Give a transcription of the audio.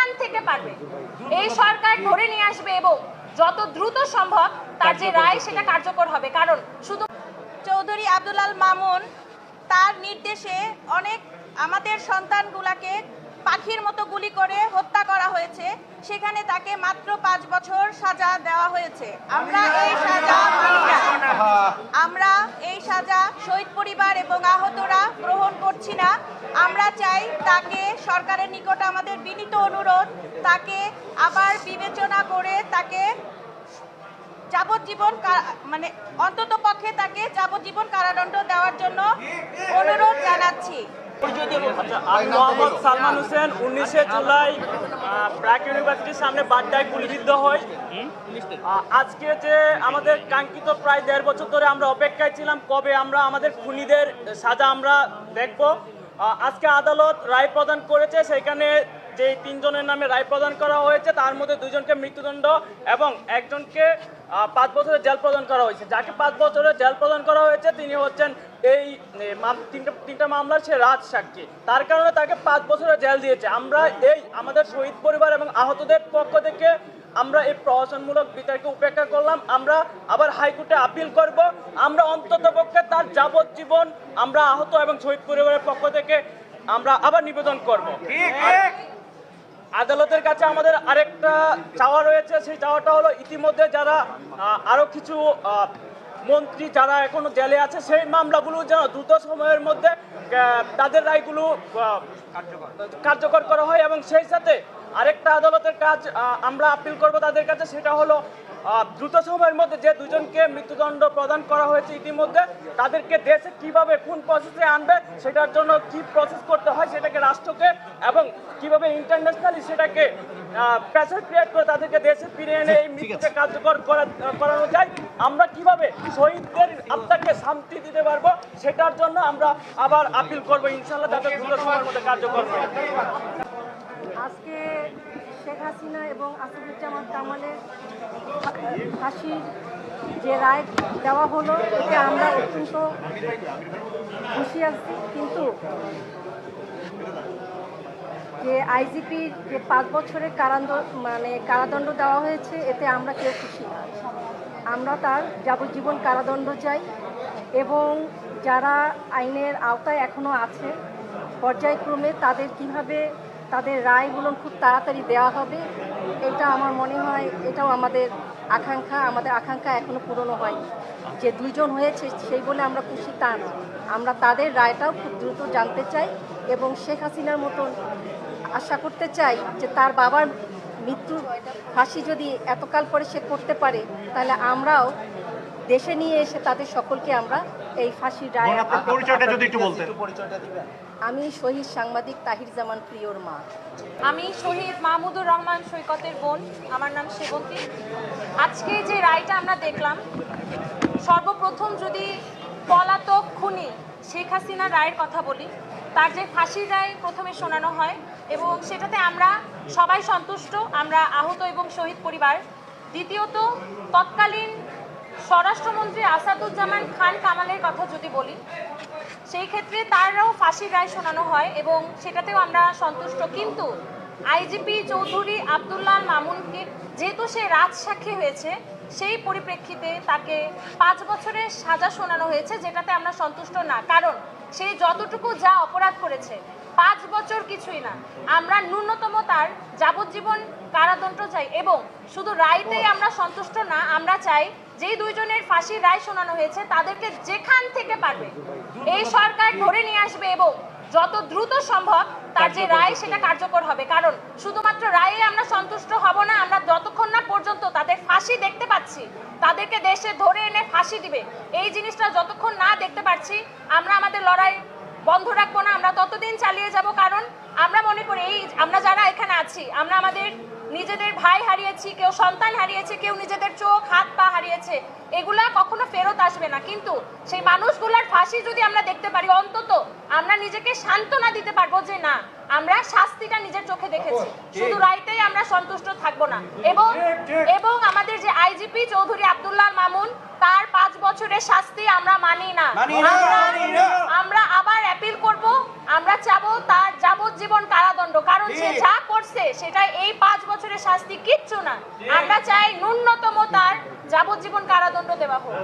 যেখান থেকে পারবে। এই সরকার ধরে নিয়ে আসবে এবং যত দ্রুত সম্ভব তার যে রায় সেটা কার্যকর হবে। কারণ শুধু চৌধুরী আব্দুলাল মামুন তার নির্দেশে অনেক আমাদের সন্তানগুলাকে পাখির মতো গুলি করে হত্যা করা হয়েছে। সেখানে তাকে মাত্র পাঁচ বছর সাজা দেওয়া হয়েছে। আমরা এই সাজা আমরা এই সাজা শহীদ পরিবার এবং আহতরা গ্রহণ করছি না। আমরা চাই তাকে সরকারের নিকট আমাদের বিনীত অনুরোধ তাকে আবার বিবেচনা করে তাকে যাবজ্জীবন মানে অন্তত পক্ষে তাকে যাবজ্জীবন কারাদণ্ড দেওয়ার জন্য অনুরোধ জানাচ্ছি। আচ্ছা, মোহাম্মদ সালমান হোসেন উনিশে জুলাই ব্র্যাক ইউনিভার্সিটির সামনে বাড্ডায় গুলিবিদ্ধ হয়। আজকে যে আমাদের কাঙ্ক্ষিত প্রায় দেড় বছর ধরে আমরা অপেক্ষায় ছিলাম কবে আমরা আমাদের খুনিদের সাজা আমরা দেখব? আজকে আদালত রায় প্রদান করেছে। সেখানে যে তিনজনের নামে রায় প্রদান করা হয়েছে, তার মধ্যে দুজনকে মৃত্যুদণ্ড এবং একজনকে পাঁচ বছরের জেল প্রদান করা হয়েছে। যাকে পাঁচ বছরের জেল প্রদান করা হয়েছে, তিনি হচ্ছেন এই তিনটা তিনটা মামলার সে রাজ সাক্ষী। তার কারণে তাকে পাঁচ বছরের জেল দিয়েছে। আমরা এই আমাদের শহীদ পরিবার এবং আহতদের পক্ষ থেকে আমরা এই প্রহসনমূলক বিচারকে উপেক্ষা করলাম। আমরা আবার হাইকোর্টে আপিল করব। আমরা অন্তত পক্ষে তার যাবজ্জীবন আমরা আহত এবং শহীদ পরিবারের পক্ষ থেকে আমরা আবার নিবেদন করব। আদালতের কাছে আমাদের আরেকটা চাওয়া রয়েছে। সেই চাওয়াটা হলো ইতিমধ্যে যারা আহ, আরও কিছু মন্ত্রী যারা এখনও জেলে আছে সেই মামলাগুলো যেন দ্রুত সময়ের মধ্যে তাদের রায়গুলো কার্যকর। করা হয় এবং সেই সাথে আরেকটা আদালতের কাজ আমরা আপিল করব তাদের কাছে সেটা হলো দ্রুত সময়ের মধ্যে যে দুজনকে মৃত্যুদণ্ড প্রদান করা হয়েছে ইতিমধ্যে তাদেরকে দেশে কীভাবে কোন প্রসেসে আনবে সেটার জন্য কি প্রসেস করতে হয় সেটাকে রাষ্ট্রকে এবং কীভাবে ইন্টারন্যাশনালি সেটাকে প্রেসার ক্রিয়েট করে তাদেরকে দেশে ফিরে এনে এই মৃত্যুকে কার্যকর করা- করানো যায়। আমরা কীভাবে শহীদদের আত্মাকে শান্তি দিতে পারব সেটার জন্য আমরা আবার আপিল করব ইনশাল্লাহ যাতে দ্রুত সময়ের মধ্যে কার্যকর আজকে শেখ হাসিনা এবং আসাদুজ্জামান কামালের ফাঁসির যে রায় দেওয়া হলো এতে আমরা অত্যন্ত খুশি আছি। কিন্তু যে আইজিপির যে পাঁচ বছরের কারাদণ্ড মানে কারাদণ্ড দেওয়া হয়েছে, এতে আমরা কেউ খুশি না। আমরা তার যাবজ্জীবন কারাদণ্ড চাই এবং যারা আইনের আওতায় এখনও আছে, পর্যায়ক্রমে তাদের কীভাবে তাদের রায়গুলো খুব তাড়াতাড়ি দেওয়া হবে, এটা আমার মনে হয়, এটাও আমাদের আকাঙ্ক্ষা আমাদের আকাঙ্ক্ষা এখনও পূরণ হয়নি। যে দুইজন হয়েছে, সেই বলে আমরা খুশি তা না। আমরা তাদের রায়টাও খুব দ্রুত জানতে চাই। এবং শেখ হাসিনার মতন আশা করতে চাই যে তার বাবার মৃত্যু ফাঁসি যদি এতকাল পরে সে করতে পারে তাহলে আমরাও দেশে নিয়ে এসে তাদের সকলকে আমরা এই ফাঁসির রায় পরিচয়টা যদি একটু বলতেন। আমি শহীদ সাংবাদিক তাহির জামান প্রিয়র মা। আমি শহীদ মাহমুদুর রহমান সৈকতের বোন। আমার নাম সেবন্তী। আজকে যে রায়টা আমরা দেখলাম সর্বপ্রথম যদি পলাতক খুনি শেখ হাসিনা রায়ের কথা বলি তার যে ফাঁসির রায় প্রথমে শোনানো হয় এবং সেটাতে আমরা সবাই সন্তুষ্ট, আমরা আহত এবং শহীদ পরিবার। দ্বিতীয়ত, তৎকালীন স্বরাষ্ট্রমন্ত্রী আসাদুজ্জামান খান কামালের কথা যদি বলি, সেই ক্ষেত্রে তারও ফাঁসির রায় শোনানো হয় এবং সেটাতেও আমরা সন্তুষ্ট। কিন্তু আইজিপি চৌধুরী আবদুল্লাহ মামুনকে, যেহেতু সে রাজসাক্ষী হয়েছে সেই পরিপ্রেক্ষিতে তাকে পাঁচ বছরের সাজা শোনানো হয়েছে, যেটাতে আমরা সন্তুষ্ট না। কারণ সে যতটুকু যা অপরাধ করেছে, পাঁচ বছর কিছুই না। আমরা ন্যূনতম তার যাবজ্জীবন কারাদণ্ড চাই এবং শুধু রায়তেই আমরা সন্তুষ্ট না, আমরা চাই যেই দুইজনের ফাঁসির রায় শোনানো হয়েছে, তাদেরকে যেখান থেকে পারবে। এই সরকার ধরে নিয়ে আসবে এবং যত দ্রুত সম্ভব তার যে রায়, সেটা কার্যকর হবে। কারণ শুধুমাত্র রায়ে আমরা সন্তুষ্ট হব না, আমরা যতক্ষণ না পর্যন্ত তাদের ফাঁসি দেখতে পাচ্ছি। তাদেরকে দেশে ধরে এনে ফাঁসি দিবে। এই জিনিসটা যতক্ষণ না দেখতে পাচ্ছি আমরা আমাদের লড়াই বন্ধ রাখব না। আমরা ততদিন চালিয়ে যাব, কারণ আমরা মনে করি এই আমরা যারা এখানে আছি আমরা আমাদের নিজেদের ভাই হারিয়েছি কেউ সন্তান হারিয়েছে কেউ নিজেদের চোখ হাত পা হারিয়েছে এগুলা কখনো ফেরত আসবে না। কিন্তু সেই মানুষগুলার ফাঁসি যদি আমরা দেখতে পারি অন্তত আমরা নিজেকে সান্ত্বনা দিতে পারব যে না আমরা শাস্তিটা নিজের চোখে দেখেছি। শুধু রাইতেই আমরা সন্তুষ্ট থাকব না। এবং এবং আমাদের যে আইজিপি চৌধুরী আব্দুল্লাহ মামুন তার পাঁচ বছরের শাস্তি আমরা মানি না। আমরা আমরা আবার অ্যাপিল করব আমরা চাবো তার যাবজ্জীবন কারাদণ্ড কারণ কারণ সে যা করছে সেটা এই পাঁচ বছরের শাস্তি কিচ্ছু না আমরা চাই ন্যূনতম তার যাবজ্জীবন কারাদণ্ড দেওয়া হোক।